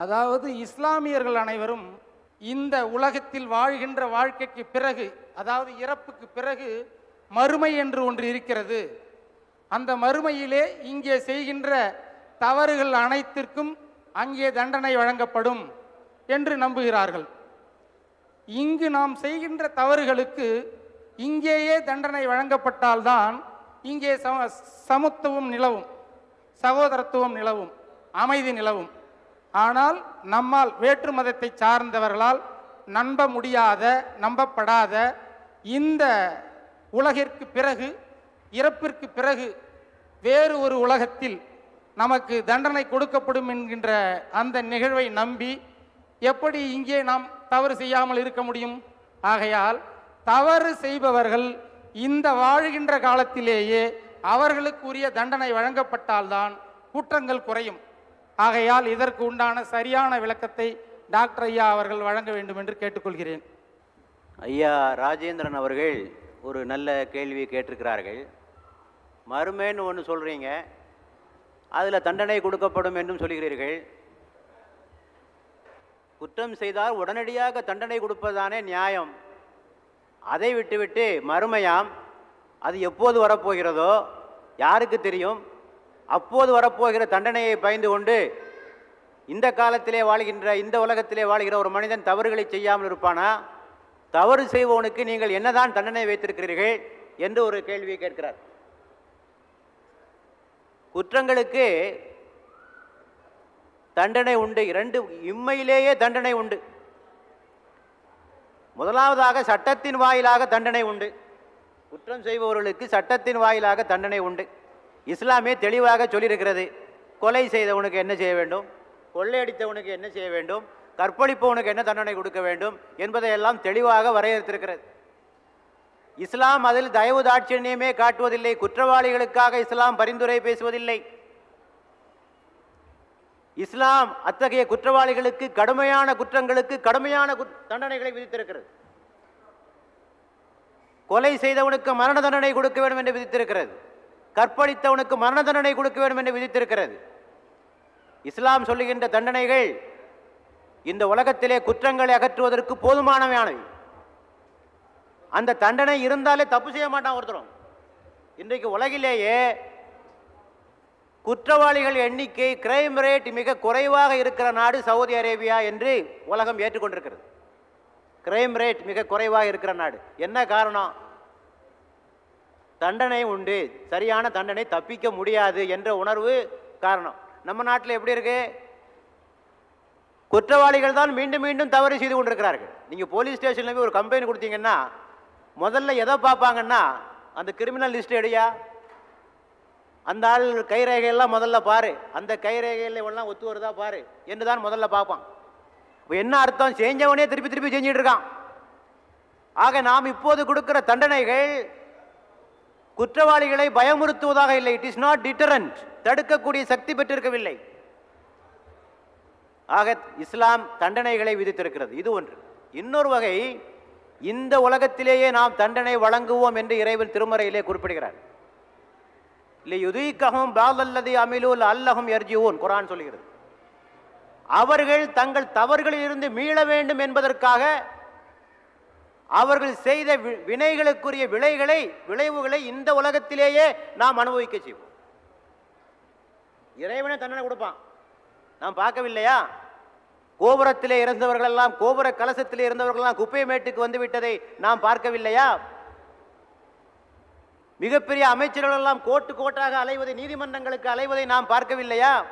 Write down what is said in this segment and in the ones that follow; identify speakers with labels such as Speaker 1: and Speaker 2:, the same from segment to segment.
Speaker 1: அதாவது இஸ்லாமியர்கள் அனைவரும் இந்த உலகத்தில் வாழ்கின்ற வாழ்க்கைக்கு பிறகு அதாவது இறப்புக்கு பிறகு மறுமை என்று ஒன்று இருக்கிறது. அந்த மறுமையிலே இங்கே செய்கின்ற தவறுகள் அனைத்திற்கும் அங்கே தண்டனை வழங்கப்படும் என்று நம்புகிறார்கள். இங்கு நாம் செய்கின்ற தவறுகளுக்கு இங்கேயே தண்டனை வழங்கப்பட்டால்தான் இங்கே சம சமத்துவம் நிலவும் சகோதரத்துவம் நிலவும் அமைதி நிலவும். ஆனால் நம்மால் வேற்று மதத்தை சார்ந்தவர்களால் நம்ப முடியாத நம்பப்படாத இந்த உலகிற்கு பிறகு இறப்பிற்கு பிறகு வேறு ஒரு உலகத்தில் நமக்கு தண்டனை கொடுக்கப்படும் என்கின்ற அந்த நிகழ்வை நம்பி எப்படி இங்கே நாம் தவறு செய்யாமல் இருக்க முடியும்? ஆகையால் தவறு செய்பவர்கள் இந்த வாழ்கின்ற காலத்திலேயே அவர்களுக்குரிய தண்டனை வழங்கப்பட்டால்தான் குற்றங்கள் குறையும். ஆகையால் இதற்கு உண்டான சரியான விளக்கத்தை டாக்டர் ஐயா அவர்கள் வழங்க வேண்டும் என்று கேட்டுக்கொள்கிறேன்.
Speaker 2: ஐயா ராஜேந்திரன் அவர்கள் ஒரு நல்ல கேள்வி கேட்டிருக்கிறார்கள். மறுமைன்னு ஒன்று சொல்கிறீங்க அதில் தண்டனை கொடுக்கப்படும் என்றும் சொல்கிறீர்கள். குற்றம் செய்தால் உடனடியாக தண்டனை கொடுப்பதானே நியாயம். அதை விட்டுவிட்டு மறுமையாம் அது எப்போது வரப்போகிறதோ யாருக்கு தெரியும்? அப்போது வரப்போகிற தண்டனையை பயந்து கொண்டு இந்த காலத்திலே வாழ்கின்ற இந்த உலகத்திலே வாழ்கிற ஒரு மனிதன் தவறுகளை செய்யாமல் இருப்பானா? தவறு செய்வோனுக்கு நீங்கள் என்னதான் தண்டனை வைத்திருக்கிறீர்கள் என்று ஒரு கேள்வியை கேட்கிறார். குற்றங்களுக்கு தண்டனை உண்டு. இரண்டு இம்மையிலேயே தண்டனை உண்டு. முதலாவதாக சட்டத்தின் வாயிலாக தண்டனை உண்டு. குற்றம் செய்பவர்களுக்கு சட்டத்தின் வாயிலாக தண்டனை உண்டு. இஸ்லாமே தெளிவாக சொல்லியிருக்கிறது. கொலை செய்தவனுக்கு என்ன செய்ய வேண்டும்? கொள்ளையடித்தவனுக்கு என்ன செய்ய வேண்டும்? கற்பழிப்பவனுக்கு என்ன தண்டனை கொடுக்க வேண்டும்? என்பதையெல்லாம் தெளிவாக வரையறுத்திருக்கிறது. இஸ்லாம் அதில் தயவு தாட்சியமே காட்டுவதில்லை. குற்றவாளிகளுக்காக இஸ்லாம் பரிந்துரை பேசுவதில்லை. இஸ்லாம் அத்தகைய குற்றவாளிகளுக்கு கடுமையான குற்றங்களுக்கு கடுமையான தண்டனைகளை விதித்திருக்கிறது. கொலை செய்தவனுக்கு மரண தண்டனை கொடுக்க வேண்டும் என்று விதித்திருக்கிறது. கற்பழித்தவனுக்கு மரண தண்டனை கொடுக்க வேண்டும் என்று விதித்திருக்கிறது. இஸ்லாம் சொல்லுகின்ற தண்டனைகள் இந்த உலகத்திலே குற்றங்களை அகற்றுவதற்கு போதுமானவையானவை அந்த தண்டனை இருந்தாலே தப்பு செய்ய மாட்டான் ஒருத்தரும். இன்றைக்கு உலகிலேயே குற்றவாளிகள் எண்ணிக்கை கிரைம் ரேட் மிக குறைவாக இருக்கிற நாடு சவுதி அரேபியா என்று உலகம் ஏற்றுக்கொண்டிருக்கிறது. கிரைம் ரேட் மிக குறைவாக இருக்கிற நாடு. என்ன காரணம்? தண்டனை உண்டு. சரியான தண்டனை தப்பிக்க முடியாது என்ற உணர்வு காரணம். நம்ம நாட்டில் எப்படி இருக்கு? குற்றவாளிகள் தான் மீண்டும் மீண்டும் தவறு செய்து கொண்டிருக்கிறார்கள். நீங்கள் போலீஸ் ஸ்டேஷனில் போய் ஒரு கம்ப்ளைண்ட் கொடுத்தீங்கன்னா முதல்ல எதை பார்ப்பாங்கன்னா அந்த கிரிமினல் லிஸ்ட் எடுயா? அந்த ஆள் கைரேகையெல்லாம் முதல்ல பாரு. அந்த கைரேகையில் எல்லாம் ஒத்து வருதா பாரு என்று தான் முதல்ல பார்ப்பான். இப்போ என்ன அர்த்தம்? செஞ்சவனே திருப்பி திருப்பி செஞ்சிட்டு இருக்கான். ஆக நாம் இப்போது கொடுக்குற தண்டனைகள் குற்றவாளிகளை பயமுறுத்துவதாக இல்லை. இட் இஸ் நாட் டிட்டரண்ட் தடுக்கக்கூடிய சக்தி பெற்றிருக்கவில்லை. ஆக இஸ்லாம் தண்டனைகளை விதித்திருக்கிறது. இது ஒன்று. இன்னொரு வகை இந்த உலகத்திலேயே நாம் தண்டனை வழங்குவோம் என்று இறைவன் திருமறையிலே குறிப்பிடுகிறார். இல்லை யுதீக்ககும் பாலல்லதி அமிலூல் அல்லஹும் எர்ஜிவோன் குரான் சொல்கிறது. அவர்கள் தங்கள் தவறுகளில் இருந்து மீள வேண்டும் என்பதற்காக அவர்கள் செய்த வி- வினைகளுக்குரிய விளைகளை விளைவுகளை இந்த உலகத்திலேயே நாம் அனுபவிக்க செய்வோம். இறைவனே தண்டனை கொடுப்பான். நாம் பார்க்கவில்லையா? கோபுரத்திலே இருந்தவர்கள் எல்லாம் கோபுர கலசத்திலே இருந்தவர்களெல்லாம் குப்பை மேட்டுக்கு வந்து விட்டதை நாம் பார்க்கவில்லையா? மிகப்பெரிய அமைச்சர்கள் எல்லாம் கோட்டு கோட்டாக அலைவதை நீதிமன்றங்களுக்கு அலைவதை நாம் பார்க்கவில்லையா?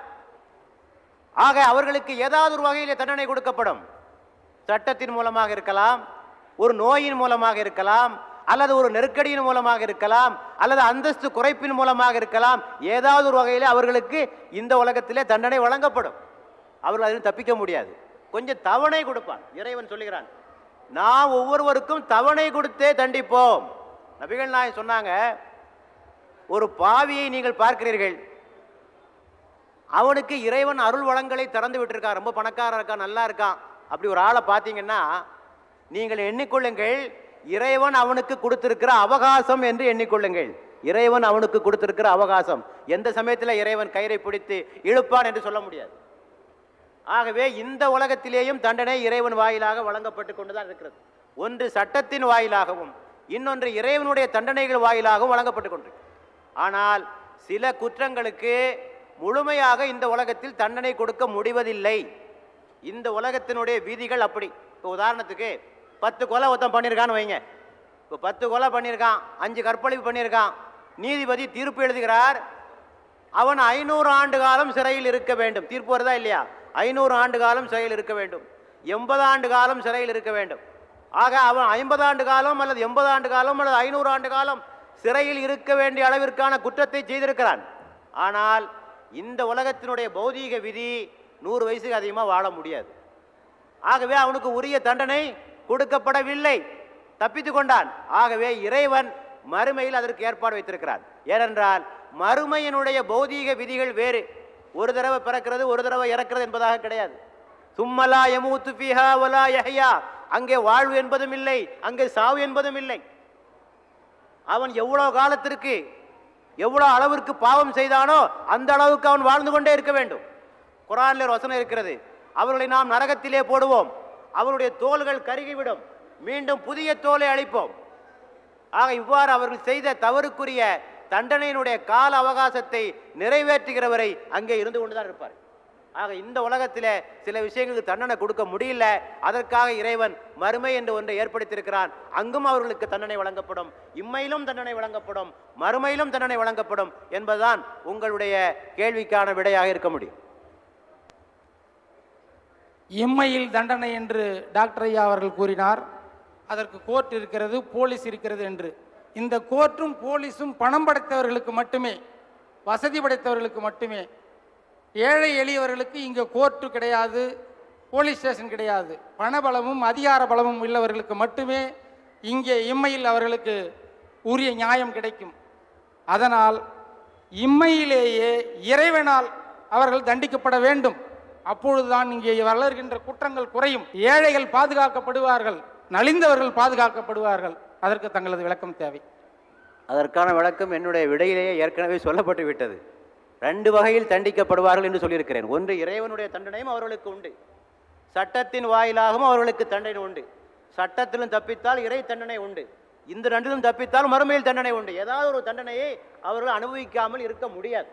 Speaker 2: ஆக அவர்களுக்கு ஏதாவது ஒரு வகையிலே தண்டனை கொடுக்கப்படும். சட்டத்தின் மூலமாக இருக்கலாம் ஒரு நோயின் மூலமாக இருக்கலாம் அல்லது ஒரு நெருக்கடியின் மூலமாக இருக்கலாம் அல்லது அந்தஸ்து குறைப்பின் மூலமாக இருக்கலாம் ஏதாவது ஒரு வகையில் அவர்களுக்கு இந்த உலகத்திலே தண்டனை வழங்கப்படும். அவர்கள் அதில் தப்பிக்க முடியாது. கொஞ்சம் தவணை கொடுப்பான். இறைவன் சொல்லுகிறான் நான் ஒவ்வொருவருக்கும் தவணை கொடுத்தே தண்டிப்போம். நபிகள் நாயன் சொன்னாங்க ஒரு பாவியை நீங்கள் பார்க்கிறீர்கள். அவனுக்கு இறைவன் அருள் வளங்களை திறந்து விட்டிருக்கான். ரொம்ப பணக்காரன் இருக்கான் நல்லா இருக்கான். அப்படி ஒரு ஆளை பார்த்தீங்கன்னா நீங்கள் எண்ணிக்கொள்ளுங்கள் இறைவன் அவனுக்கு கொடுத்திருக்கிற அவகாசம் என்று எண்ணிக்கொள்ளுங்கள். இறைவன் அவனுக்கு கொடுத்திருக்கிற அவகாசம். எந்த சமயத்தில் இறைவன் கயிறை பிடித்து இழுப்பான் என்று சொல்ல முடியாது. ஆகவே இந்த உலகத்திலேயும் தண்டனை இறைவன் வாயிலாக வழங்கப்பட்டு கொண்டுதான் இருக்கிறது. ஒன்று சட்டத்தின் வாயிலாகவும் இன்னொன்று இறைவனுடைய தண்டனைகள் வாயிலாகவும் வழங்கப்பட்டு கொண்டிருக்கு. ஆனால் சில குற்றங்களுக்கு முழுமையாக இந்த உலகத்தில் தண்டனை கொடுக்க முடிவதில்லை. இந்த உலகத்தினுடைய விதிகள் அப்படி. இப்போ உதாரணத்துக்கு பத்து கொலை ஒருத்தன் பண்ணியிருக்கான்னு வைங்க. இப்போ பத்து கொலை பண்ணியிருக்கான் அஞ்சு கற்பழிப்பு பண்ணியிருக்கான் நீதிபதி தீர்ப்பு எழுதுகிறார். அவன் ஐநூறு ஆண்டு காலம் சிறையில் இருக்க வேண்டும். தீர்ப்பு வருதா இல்லையா? ஐநூறு ஆண்டு காலம் சிறையில் இருக்க வேண்டும். எண்பது ஆண்டு காலம் சிறையில் இருக்க வேண்டும். ஆக அவன் ஐம்பது ஆண்டு காலம் அல்லது எண்பது ஆண்டு காலம் அல்லது ஐநூறு ஆண்டு காலம் சிறையில் இருக்க வேண்டிய அளவிற்கான குற்றத்தை செய்திருக்கிறான். ஆனால் இந்த உலகத்தினுடைய பௌதீக விதி நூறு வயசுக்கு அதிகமாக வாழ முடியாது. ஆகவே அவனுக்கு உரிய தண்டனை கொடுக்கப்படவில்லை. தப்பித்து கொண்டான். ஆகவே இறைவன் மறுமையில் அதற்கு ஏற்பாடு வைத்திருக்கிறான் ஏனென்றால் மறுமையினுடைய பௌதீக விதிகள் வேறு. ஒரு தடவை பிறக்கிறது ஒரு தடவை இறக்கிறது என்பதாக கிடையாது. சும்மலா யமூத்து ஃபிஹா வலா யஹ்யா. அங்கே வாழ்வு என்பதும் இல்லை அங்கே சாவு என்பதும் இல்லை. அவன் எவ்வளோ காலத்திற்கு எவ்வளோ அளவிற்கு பாவம் செய்தானோ அந்த அளவுக்கு அவன் வாழ்ந்து கொண்டே இருக்க வேண்டும். குரானில் ஒரு வசனம் இருக்கிறது. அவர்களை நாம் நரகத்திலே போடுவோம். அவருடைய தோள்கள் கருகிவிடும். மீண்டும் புதிய தோலை அளிப்போம் ஆக இவ்வாறு அவர்கள் செய்த தவறுக்குரிய தண்டனையினுடைய கால அவகாசத்தை நிறைவேற்றுகிறவரை அங்கே இருந்து கொண்டுதான் இருப்பார். ஆக இந்த உலகத்தில் சில விஷயங்களுக்கு தண்டனை கொடுக்க முடியல. அதற்காக இறைவன் மறுமை என்று ஒன்றை ஏற்படுத்தியிருக்கிறான். அங்கும் அவர்களுக்கு தண்டனை வழங்கப்படும். இம்மையிலும் தண்டனை வழங்கப்படும். மறுமையிலும் தண்டனை வழங்கப்படும் என்பதுதான் உங்களுடைய கேள்விக்கான விடையாக இருக்க முடியும்.
Speaker 1: இம்மையில் தண்டனை என்று டாக்டர் ஐயா அவர்கள் கூறினார். அதற்கு கோர்ட் இருக்கிறது போலீஸ் இருக்கிறது என்று. இந்த கோர்ட்டும் போலீஸும் பணம் படைத்தவர்களுக்கு மட்டுமே வசதி படைத்தவர்களுக்கு மட்டுமே. ஏழை எளியவர்களுக்கு இங்கே கோர்ட்டு கிடையாது போலீஸ் ஸ்டேஷன் கிடையாது. பணபலமும் அதிகார பலமும் உள்ளவர்களுக்கு மட்டுமே இங்கே இம்மையில் அவர்களுக்கு உரிய நியாயம் கிடைக்கும். அதனால் இம்மையிலேயே இறைவனால் அவர்கள் தண்டிக்கப்பட வேண்டும். அப்பொழுதுதான் இங்கே வளர்கின்ற குற்றங்கள் குறையும். ஏழைகள் பாதுகாக்கப்படுவார்கள். நலிந்தவர்கள் பாதுகாக்கப்படுவார்கள். அதற்கு தங்களது விளக்கம் தேவை.
Speaker 2: அதற்கான விளக்கம் என்னுடைய விடையிலேயே ஏற்கனவே சொல்லப்பட்டு விட்டது. ரெண்டு வகையில் தண்டிக்கப்படுவார்கள் என்று சொல்லியிருக்கிறேன். ஒன்று இறைவனுடைய தண்டனையும் அவர்களுக்கு உண்டு. சட்டத்தின் வாயிலாகவும் அவர்களுக்கு தண்டனை உண்டு. சட்டத்திலும் தப்பித்தால் இறை தண்டனை உண்டு. இந்த ரெண்டிலும் தப்பித்தால் மறுமையில் தண்டனை உண்டு. ஏதாவது ஒரு தண்டனையை அவர்கள் அனுபவிக்காமல் இருக்க முடியாது.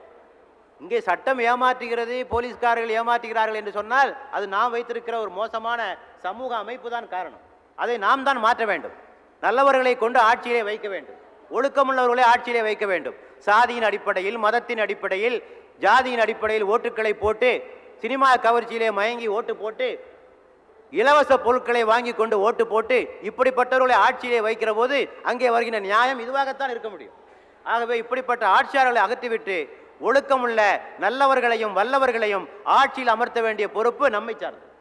Speaker 2: இங்கே சட்டம் ஏமாற்றுகிறது போலீஸ்காரர்கள் ஏமாற்றுகிறார்கள் என்று சொன்னால் அது நாம் வைத்திருக்கிற ஒரு மோசமான சமூக அமைப்பு தான் காரணம். அதை நாம் தான் மாற்ற வேண்டும். நல்லவர்களை கொண்டு ஆட்சியிலே வைக்க வேண்டும். ஒழுக்கமுள்ளவர்களை ஆட்சியிலே வைக்க வேண்டும். சாதியின் அடிப்படையில் மதத்தின் அடிப்படையில் ஜாதியின் அடிப்படையில் ஓட்டுக்களை போட்டு சினிமா கவர்ச்சியிலே மயங்கி ஓட்டு போட்டு இலவச பொருட்களை வாங்கி கொண்டு ஓட்டு போட்டு இப்படிப்பட்டவர்களை ஆட்சியிலே வைக்கிற போது அங்கே வருகின்ற நியாயம் இதுவாகத்தான் இருக்க முடியும். ஆகவே இப்படிப்பட்ட ஆட்சியாளர்களை அகற்றிவிட்டு ஒழுக்கமுள்ள நல்லவர்களையும் வல்லவர்களையும் ஆட்சியில் அமர்த்த வேண்டிய பொறுப்பு நம்மை சார்ந்தது.